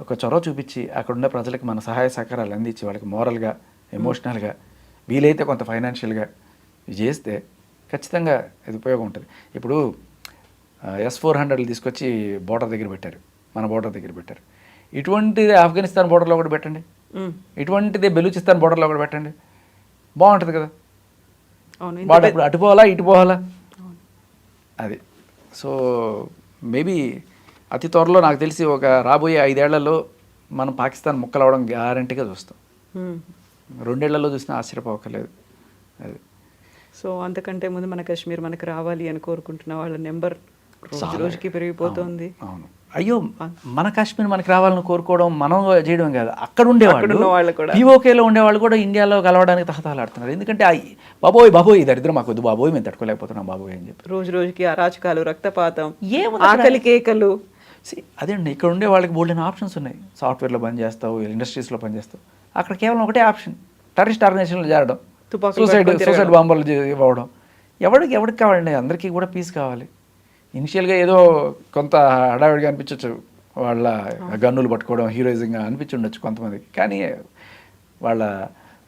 ఒక చొరవ చూపించి అక్కడ ఉన్న ప్రజలకు మన సహాయ సహకారాలు అందించి వాళ్ళకి మోరల్గా ఎమోషనల్గా వీలైతే కొంత ఫైనాన్షియల్గా చేస్తే ఖచ్చితంగా ఇది ఉపయోగం ఉంటుంది. ఇప్పుడు ఎస్ ఫోర్ హండ్రెడ్లు తీసుకొచ్చి బోర్డర్ దగ్గర పెట్టారు. మన బోర్డర్ దగ్గర పెట్టారు. ఇటువంటిది ఆఫ్ఘనిస్తాన్ బోర్డర్లో కూడా పెట్టండి. ఇటువంటిది బెలూచిస్తాన్ బోర్డర్లో కూడా పెట్టండి. బాగుంటుంది కదా. వాడు అప్పుడు అటు పోవాలా ఇటు పోవాలా? అది. సో మేబీ అతి త్వరలో నాకు తెలిసి ఒక రాబోయే ఐదేళ్ళలో మనం పాకిస్తాన్ ముక్కలవడం గ్యారంటీగా చూస్తాం. రెండేళ్ళలో చూసినా ఆశ్చర్యపోకలేదు అది. సో అంతకంటే ముందు మన కాశ్మీర్ మనకు రావాలి అని కోరుకుంటున్న వాళ్ళ నెంబర్. రోజుకి పెరిగిపోతుంది. అవును అయ్యో మన కాశ్మీర్ మనకి రావాలని కోరుకోవడం మనం చేయడం కాదు. అక్కడ ఉండేవాళ్ళు. పీఓకేలో ఉండేవాళ్ళు కూడా ఇండియాలో కలవడానికి తహతలాడుతున్నారు ఎందుకంటే బాబోయ్ బాబోయ్ దరిద్రం మాకు వద్దు బాబోయ్ మేము తట్టుకోలేకపోతున్నాం బాబోయ్ అని చెప్పి. రోజు రోజుకి అరాచకాలు రక్తపాతం అక్కడ? ఆకలి కేకలు. See, అదే అండి ఇక్కడ ఉండే వాళ్ళకి బోల్డెన్ ఆప్షన్స్ ఉన్నాయి. సాఫ్ట్వేర్లో పని చేస్తావు ఇండస్ట్రీస్లో పని చేస్తావు అక్కడ కేవలం ఒకటే ఆప్షన్ టెరిస్ట్ ఆర్గనైజేషన్లో చేరడం. సూసైడ్. సూసైడ్ బాంబులు చే- ఇవ్వడం. ఎవరికి ఎవరికి కావాలండి? అందరికీ కూడా పీస్ కావాలి. ఇనిషియల్గా ఏదో కొంత హడావిడిగా అనిపించవచ్చు వాళ్ళ గన్నులు పట్టుకోవడం హీరోయిజంగా అనిపించి ఉండొచ్చు కొంతమందికి కానీ వాళ్ళ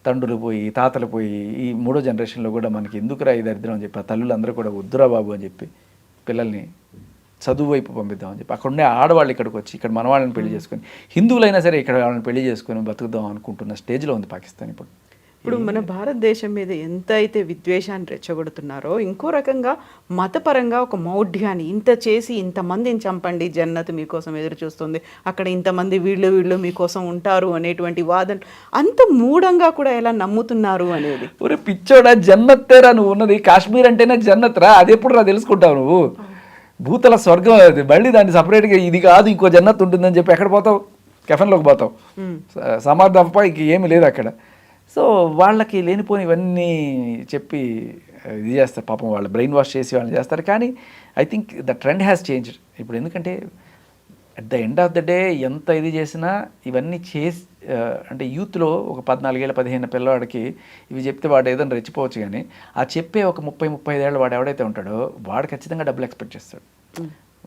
తండ్రులు పోయి తాతలు పోయి ఈ మూడో జనరేషన్లో కూడా మనకి ఎందుకురా ఈ దరిద్రం అని చెప్పి ఆ తల్లులందరూ కూడా వద్దురా బాబు అని చెప్పి పిల్లల్ని చదువు వైపు పంపిద్దామని చెప్పి అక్కడ ఉండే ఆడవాళ్ళు ఇక్కడికి వచ్చి ఇక్కడ మన వాళ్ళని పెళ్ళి చేసుకొని హిందువులైనా సరే ఇక్కడ వాళ్ళని పెళ్ళి చేసుకొని బతుకుదాం అనుకుంటున్న స్టేజ్లో ఉంది పాకిస్తాన్ ఇప్పుడు. ఇప్పుడు మన భారతదేశం మీద ఎంత అయితే విద్వేషాన్ని రెచ్చగొడుతున్నారో ఇంకో రకంగా మతపరంగా ఒక మౌఢ్యాన్ని ఇంత చేసి ఇంతమందిని చంపండి జన్నత్ మీకోసం ఎదురు చూస్తుంది అక్కడ ఇంతమంది వీళ్ళు వీళ్ళు మీకోసం ఉంటారు అనేటువంటి వాదన అంత మూఢంగా కూడా ఎలా నమ్ముతున్నారు అనేది? ఒరే పిచ్చోడా జన్నత్తేరా నువ్వు ఉన్నది? కాశ్మీర్ అంటేనే జన్నత్ రా అది ఎప్పుడు రా తెలుసుకుంటావు నువ్వు? భూతల స్వర్గం అది. మళ్ళీ దాన్ని సపరేట్గా ఇది కాదు ఇంకో జన్నత్ ఉంటుందని చెప్పి ఎక్కడ పోతావు? కెఫెన్లోకి పోతావు. స- సమాధి తప్ప ఇంక ఏమీ లేదు అక్కడ. సో వాళ్ళకి లేనిపోని ఇవన్నీ చెప్పి ఇది చేస్తారు. పాపం వాళ్ళు బ్రెయిన్ వాష్ చేసి వాళ్ళని చేస్తారు. కానీ I think the trend has change ఇప్పుడు ఎందుకంటే at the end of the day ఎంత ఇది చేసినా ఇవన్నీ చేసి అంటే యూత్లో ఒక పద్నాలుగేళ్ళ పదిహేను పిల్లవాడికి ఇవి చెప్తే వాడు ఏదైనా రెచ్చిపోవచ్చు కానీ ఆ చెప్పే ఒక ముప్పై ముప్పై ఐదేళ్ళు వాడు ఎవడైతే ఉంటాడో వాడు ఖచ్చితంగా డబ్బులు ఎక్స్పెక్ట్ చేస్తాడు.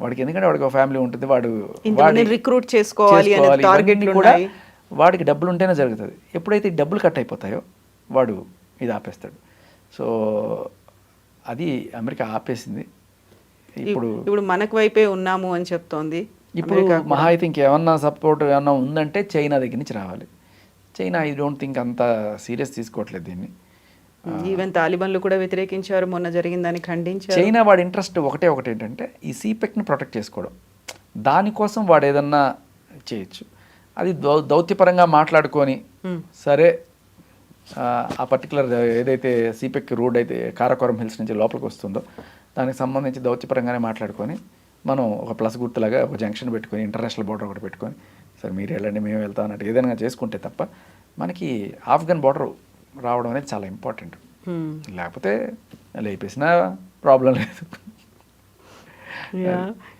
వాడికి ఎందుకంటే వాడికి ఒక ఫ్యామిలీ ఉంటుంది. వాడు recruit చేసుకోవాలి కూడా. వాడికి డబ్బులు ఉంటేనే జరుగుతుంది. ఎప్పుడైతే ఈ డబ్బులు కట్ అయిపోతాయో వాడు ఇది ఆపేస్తాడు. సో అది అమెరికా ఆపేసింది. ఇప్పుడు ఇప్పుడు మనకు వైపే ఉన్నాము అని చెప్తోంది ఇప్పుడు మహా అయితే ఇంకేమన్నా సపోర్ట్ ఏమన్నా ఉందంటే చైనా దగ్గర నుంచి రావాలి. చైనా ఐ డోంట్ థింక్ అంత సీరియస్ తీసుకోవట్లేదు దీన్ని. ఈవెన్ తాలిబాన్లు కూడా వ్యతిరేకించారు. మొన్న జరిగిందని ఖండించారు. చైనా వాడి ఇంట్రెస్ట్ ఒకటే ఒకటి ఏంటంటే ఈ సీపెక్ని ప్రొటెక్ట్ చేసుకోవడం. దానికోసం వాడు ఏదన్నా చేయొచ్చు. అది దౌ దౌత్యపరంగా మాట్లాడుకొని సరే ఆ, పర్టికులర్ ఏదైతే సీపెక్ రోడ్ అయితే కారకోరం హిల్స్ నుంచి లోపలికి వస్తుందో దానికి సంబంధించి దౌత్యపరంగానే మాట్లాడుకొని మనం ఒక ప్లస్ గుర్తులాగా ఒక జంక్షన్ పెట్టుకొని ఇంటర్నేషనల్ బోర్డర్ ఒకటి పెట్టుకొని సరే మీరు వెళ్ళండి మేము వెళ్తాం అన్నట్టు ఏదైనా చేసుకుంటే తప్ప మనకి ఆఫ్ఘన్ బోర్డర్ రావడం అనేది చాలా ఇంపార్టెంట్. లేకపోతే లేపేసినా ప్రాబ్లం లేదు.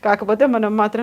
కాకపోతే మనం మాత్రం